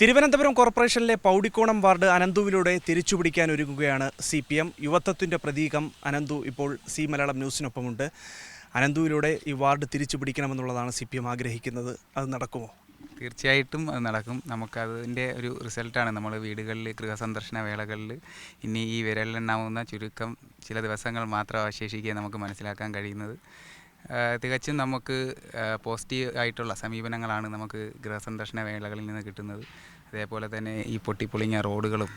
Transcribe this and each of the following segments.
തിരുവനന്തപുരം കോർപ്പറേഷനിലെ പൗടിക്കോണം വാർഡ് അനന്തുവിലൂടെ തിരിച്ചുപിടിക്കാൻ ഒരുങ്ങുകയാണ് സി പി എം. യുവത്വത്തിന്റെ പ്രതീകം അനന്തു ഇപ്പോൾ സി മലയാളം ന്യൂസിനൊപ്പമുണ്ട്. അനന്തുവിലൂടെ ഈ വാർഡ് തിരിച്ചു പിടിക്കണമെന്നുള്ളതാണ് സി പി എം ആഗ്രഹിക്കുന്നത്. അത് നടക്കുമോ? തീർച്ചയായിട്ടും അത് നടക്കും. നമുക്കതിന്റെ ഒരു റിസൾട്ടാണ്. നമ്മൾ വീടുകളിൽ ഗൃഹസന്ദർശന വേളകളിൽ ഇനി ഈ വിരലിലെണ്ണാവുന്ന ചുരുക്കം ചില ദിവസങ്ങൾ മാത്രം അവശേഷിക്കുക നമുക്ക് മനസ്സിലാക്കാൻ കഴിയുന്നത്. തികച്ചും നമുക്ക് പോസിറ്റീവ് ആയിട്ടുള്ള സമീപനങ്ങളാണ് നമുക്ക് ഗൃഹസന്ദർശന വേളകളിൽ നിന്ന് കിട്ടുന്നത്. അതേപോലെ തന്നെ ഈ പൊട്ടിപ്പൊളിഞ്ഞ റോഡുകളും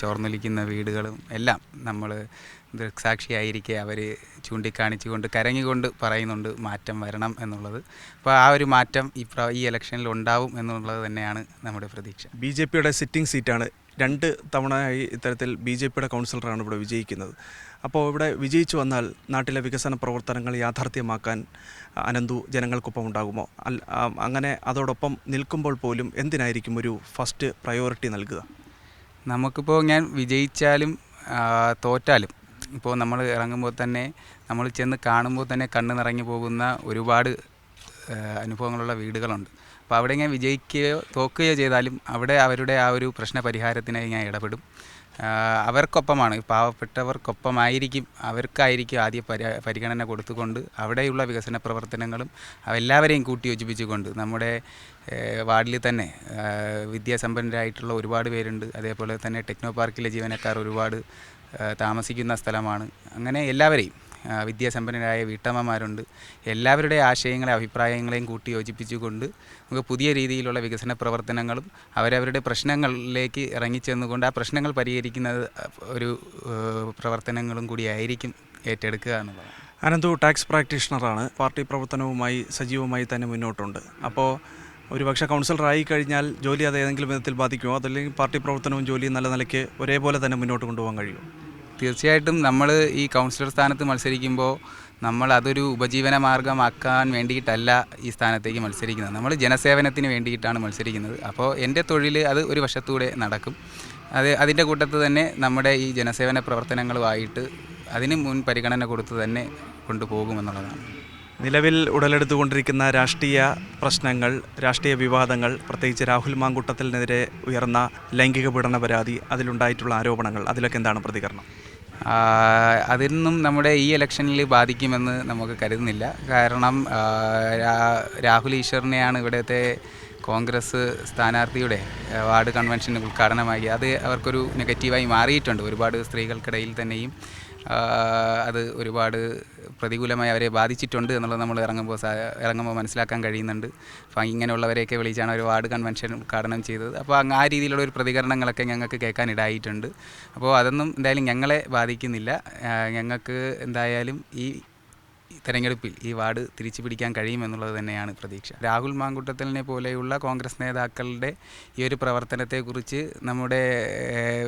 ചോർന്നൊലിക്കുന്ന വീടുകളും എല്ലാം നമ്മൾ ദൃക്സാക്ഷിയായിരിക്കെ അവർ ചൂണ്ടിക്കാണിച്ചുകൊണ്ട് കരഞ്ഞുകൊണ്ട് പറയുന്നുണ്ട് മാറ്റം വരണം എന്നുള്ളത്. അപ്പോൾ ആ ഒരു മാറ്റം ഈ ഈ ഇലക്ഷനിൽ ഉണ്ടാവും എന്നുള്ളത് തന്നെയാണ് നമ്മുടെ പ്രതീക്ഷ. ബി ജെ പിയുടെ സിറ്റിംഗ് സീറ്റാണ് രണ്ട് തവണയായി ഇത്തരത്തിൽ ബി ജെ പിയുടെ കൗൺസിലറാണ് ഇവിടെ വിജയിക്കുന്നത്. അപ്പോൾ ഇവിടെ വിജയിച്ചു വന്നാൽ നാട്ടിലെ വികസന പ്രവർത്തനങ്ങൾ യാഥാർത്ഥ്യമാക്കാൻ അനന്തു ജനങ്ങൾക്കൊപ്പം ഉണ്ടാകുമോ? അങ്ങനെ അതോടൊപ്പം നിൽക്കുമ്പോൾ പോലും എന്തിനായിരിക്കും ഒരു ഫസ്റ്റ് പ്രയോറിറ്റി നൽകുക? നമുക്കിപ്പോൾ ഞാൻ വിജയിച്ചാലും തോറ്റാലും ഇപ്പോൾ നമ്മൾ ഇറങ്ങുമ്പോൾ തന്നെ നമ്മൾ ചെന്ന് കാണുമ്പോൾ തന്നെ കണ്ണ് നിറഞ്ഞു പോകുന്ന ഒരുപാട് അനുഭവങ്ങളുള്ള വീടുകളുണ്ട്. അപ്പോൾ അവിടെ ഞാൻ വിജയിക്കുകയോ തോക്കുകയോ ചെയ്താലും അവിടെ അവരുടെ ആ ഒരു പ്രശ്ന പരിഹാരത്തിനായി ഞാൻ ഇടപെടും. അവർക്കൊപ്പമാണ്. പാവപ്പെട്ടവർക്കൊപ്പമായിരിക്കും. അവർക്കായിരിക്കും ആദ്യ പരി പരിഗണന കൊടുത്തുകൊണ്ട് അവിടെയുള്ള വികസന പ്രവർത്തനങ്ങളും എല്ലാവരെയും കൂട്ടിയോജിപ്പിച്ചുകൊണ്ട് നമ്മുടെ വാർഡിൽ തന്നെ വിദ്യാസമ്പന്നരായിട്ടുള്ള ഒരുപാട് പേരുണ്ട്. അതേപോലെ തന്നെ ടെക്നോ പാർക്കിലെ ജീവനക്കാർ ഒരുപാട് താമസിക്കുന്ന സ്ഥലമാണ്. അങ്ങനെ എല്ലാവരെയും വിദ്യാസമ്പന്നരായ വീട്ടമ്മമാരുണ്ട്. എല്ലാവരുടെ ആശയങ്ങളെ അഭിപ്രായങ്ങളെയും കൂട്ടി യോജിപ്പിച്ചുകൊണ്ട് നമുക്ക് പുതിയ രീതിയിലുള്ള വികസന പ്രവർത്തനങ്ങളും അവരവരുടെ പ്രശ്നങ്ങളിലേക്ക് ഇറങ്ങിച്ചെന്നുകൊണ്ട് ആ പ്രശ്നങ്ങൾ പരിഹരിക്കുന്ന ഒരു പ്രവർത്തനങ്ങളും കൂടിയായിരിക്കും ഏറ്റെടുക്കുക എന്നുള്ളത് അനന്തു ടാക്സ് പ്രാക്ടീഷണറാണ്. പാർട്ടി പ്രവർത്തനവുമായി സജീവമായി തന്നെ മുന്നോട്ടുണ്ട്. അപ്പോൾ ഒരുപക്ഷെ കൗൺസിലറായി കഴിഞ്ഞാൽ ജോലി അത് ഏതെങ്കിലും വിധത്തിൽ ബാധിക്കുമോ അതല്ലെങ്കിൽ പാർട്ടി പ്രവർത്തനവും ജോലിയും നല്ല നിലയ്ക്ക് ഒരേപോലെ തന്നെ മുന്നോട്ട് കൊണ്ടുപോകാൻ കഴിയുമോ തീർച്ചയായിട്ടും നമ്മൾ ഈ കൗൺസിലർ സ്ഥാനത്ത് മത്സരിക്കുമ്പോൾ നമ്മൾ അതൊരു ഉപജീവന മാർഗമാക്കാൻ വേണ്ടിയിട്ടല്ല ഈ സ്ഥാനത്തേക്ക് മത്സരിക്കുന്നത്. നമ്മൾ ജനസേവനത്തിന് വേണ്ടിയിട്ടാണ് മത്സരിക്കുന്നത്. അപ്പോൾ എന്റെ തൊഴിൽ അത് ഒരു വശത്തൂടെ നടക്കും. അത് അതിന്റെ കൂട്ടത്ത് തന്നെ നമ്മുടെ ഈ ജനസേവന പ്രവർത്തനങ്ങളുമായിട്ട് അതിന് മുൻ പരിഗണന കൊടുത്ത് തന്നെ കൊണ്ടുപോകുമെന്നുള്ളതാണ്. നിലവിൽ ഉടലെടുത്തുകൊണ്ടിരിക്കുന്ന രാഷ്ട്രീയ പ്രശ്നങ്ങൾ രാഷ്ട്രീയ വിവാദങ്ങൾ പ്രത്യേകിച്ച് രാഹുൽ മാങ്കുട്ടത്തിനെതിരെ ഉയർന്ന ലൈംഗിക പീഡന പരാതി അതിലുണ്ടായിട്ടുള്ള ആരോപണങ്ങൾ അതിലൊക്കെ എന്താണ് പ്രതികരണം? അതിന്നും നമ്മുടെ ഈ ഇലക്ഷനിൽ ബാധിക്കുമെന്ന് നമുക്ക് കരുതുന്നില്ല. കാരണം രാഹുൽ ഈശ്വറിനെയാണ് ഇവിടുത്തെ കോൺഗ്രസ് സ്ഥാനാർത്ഥിയുടെ വാർഡ് കൺവെൻഷൻ ഉദ്ഘാടനമായി അത് അവർക്കൊരു നെഗറ്റീവായി മാറിയിട്ടുണ്ട്. ഒരുപാട് സ്ത്രീകൾക്കിടയിൽ തന്നെയും അത് ഒരുപാട് പ്രതികൂലമായി അവരെ ബാധിച്ചിട്ടുണ്ട് എന്നുള്ളത് നമ്മൾ ഇറങ്ങുമ്പോൾ ഇറങ്ങുമ്പോൾ മനസ്സിലാക്കാൻ കഴിയുന്നുണ്ട്. അപ്പോൾ ഇങ്ങനെയുള്ളവരെയൊക്കെ വിളിച്ചാണ് ഒരു വാർഡ് കൺവെൻഷൻ ഉദ്ഘാടനം ചെയ്തത്. അപ്പോൾ ആ രീതിയിലുള്ള ഒരു പ്രതികരണങ്ങളൊക്കെ ഞങ്ങൾക്ക് കേൾക്കാൻ ഇടായിട്ടുണ്ട് അപ്പോൾ അതൊന്നും എന്തായാലും ഞങ്ങളെ ബാധിക്കുന്നില്ല. ഞങ്ങൾക്ക് എന്തായാലും ഈ തെരഞ്ഞെടുപ്പിൽ ഈ വാർഡ് തിരിച്ചു പിടിക്കാൻ കഴിയുമെന്നുള്ളത് തന്നെയാണ് പ്രതീക്ഷ. രാഹുൽ മാങ്കുട്ടത്തലിനെ പോലെയുള്ള കോൺഗ്രസ് നേതാക്കളുടെ ഈ ഒരു പ്രവർത്തനത്തെക്കുറിച്ച് നമ്മുടെ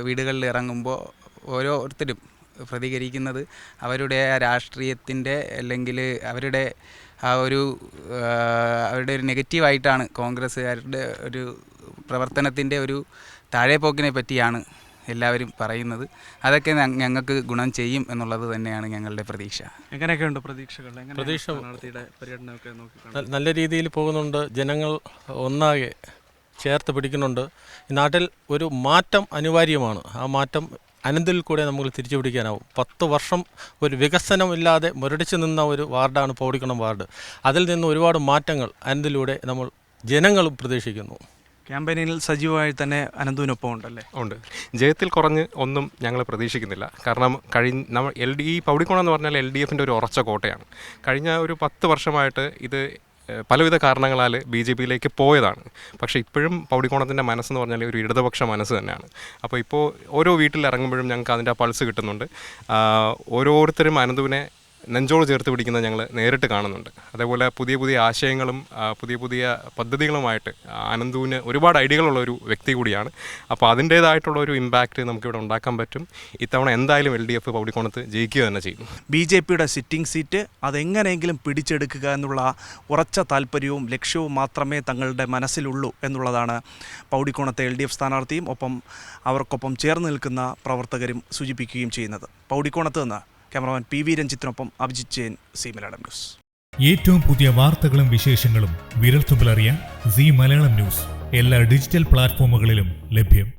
വീടുകളിൽ ഇറങ്ങുമ്പോൾ ഓരോരുത്തരും പ്രതികരിക്കുന്നത് അവരുടെ രാഷ്ട്രീയത്തിന്റെ അല്ലെങ്കിൽ അവരുടെ ആ ഒരു അവരുടെ ഒരു നെഗറ്റീവായിട്ടാണ് കോൺഗ്രസ്സുകാരുടെ ഒരു പ്രവർത്തനത്തിന്റെ ഒരു താഴെപ്പോക്കിനെ പറ്റിയാണ് എല്ലാവരും പറയുന്നത്. അതൊക്കെ ഞങ്ങൾക്ക് ഗുണം ചെയ്യും എന്നുള്ളത് തന്നെയാണ് ഞങ്ങളുടെ പ്രതീക്ഷ. എങ്ങനെയൊക്കെയുണ്ട് പ്രതീക്ഷകൾ? എങ്ങനെ പ്രതീക്ഷ- പര്യടനമൊക്കെ നല്ല രീതിയിൽ പോകുന്നുണ്ട്. ജനങ്ങൾ ഒന്നാകെ ചേർത്ത് പിടിക്കുന്നുണ്ട്. ഈ നാട്ടിൽ ഒരു മാറ്റം അനിവാര്യമാണ്. ആ മാറ്റം അനന്തിൽ കൂടെ നമുക്ക് തിരിച്ചു പിടിക്കാനാവും. പത്ത് വർഷം ഒരു വികസനമില്ലാതെ മുരടിച്ചു നിന്ന ഒരു വാർഡാണ് പൗടിക്കണം വാർഡ്. അതിൽ നിന്ന് ഒരുപാട് മാറ്റങ്ങൾ അനന്തിലൂടെ നമ്മൾ ജനങ്ങളും പ്രതീക്ഷിക്കുന്നു. ക്യാമ്പയിനിൽ സജീവമായി തന്നെ അനന്തുവിനൊപ്പം ഉണ്ടല്ലേ? ഉണ്ട്. ജയത്തിൽ കുറഞ്ഞ് ഒന്നും ഞങ്ങൾ പ്രതീക്ഷിക്കുന്നില്ല. കാരണം കഴിഞ്ഞ നമ്മൾ എൽ ഡി ഈ പൗടിക്കോണം എന്ന് പറഞ്ഞാൽ എൽ ഡി എഫിന്റെ ഒരു ഉറച്ച കോട്ടയാണ്. കഴിഞ്ഞ ഒരു പത്ത് വർഷമായിട്ട് ഇത് പലവിധ കാരണങ്ങളാൽ ബി ജെ പിയിലേക്ക് പോയതാണ്. പക്ഷേ ഇപ്പോഴും പൗടിക്കോണത്തിന്റെ മനസ്സെന്ന് പറഞ്ഞാൽ ഒരു ഇടതുപക്ഷ മനസ്സ് തന്നെയാണ്. അപ്പോൾ ഇപ്പോൾ ഓരോ വീട്ടിൽ ഇറങ്ങുമ്പോഴും ഞങ്ങൾക്ക് അതിന്റെ പൾസ് കിട്ടുന്നുണ്ട്. ഓരോരുത്തരും അനന്തുവിനെ നെഞ്ചോട് ചേർത്ത് പിടിക്കുന്നത് ഞങ്ങൾ നേരിട്ട് കാണുന്നുണ്ട്. അതേപോലെ പുതിയ പുതിയ ആശയങ്ങളും പുതിയ പുതിയ പദ്ധതികളുമായിട്ട് ആനന്ദുവിന് ഒരുപാട് ഐഡിയകളുള്ള ഒരു വ്യക്തി കൂടിയാണ്. അപ്പോൾ അതിന്റേതായിട്ടുള്ള ഒരു ഇമ്പാക്റ്റ് നമുക്കിവിടെ ഉണ്ടാക്കാൻ പറ്റും. ഇത്തവണ എന്തായാലും എൽ ഡി എഫ് പൗടിക്കോണത്ത് ജയിക്കുക തന്നെ ചെയ്യും ബി ജെ പിയുടെ സിറ്റിംഗ് സീറ്റ് അതെങ്ങനെയെങ്കിലും പിടിച്ചെടുക്കുക എന്നുള്ള ഉറച്ച താല്പര്യവും ലക്ഷ്യവും മാത്രമേ തങ്ങളുടെ മനസ്സിലുള്ളൂ എന്നുള്ളതാണ് പൗടിക്കോണത്തെ എൽ ഡി എഫ് സ്ഥാനാർത്ഥിയും ഒപ്പം അവർക്കൊപ്പം ചേർന്ന് നിൽക്കുന്ന പ്രവർത്തകരും സൂചിപ്പിക്കുകയും ചെയ്യുന്നത്. പൗടിക്കോണത്ത് നിന്ന് ക്യാമറമാൻ പി വി രഞ്ജിത്തിനൊപ്പം അഭിജിത് ജെയിൻ സി മലയാളം ന്യൂസ്. ഏറ്റവും പുതിയ വാർത്തകളും വിശേഷങ്ങളും വിരൽത്തുമ്പിലറിയാൻ സി മലയാളം ന്യൂസ്. എല്ലാ ഡിജിറ്റൽ പ്ലാറ്റ്ഫോമുകളിലും ലഭ്യം.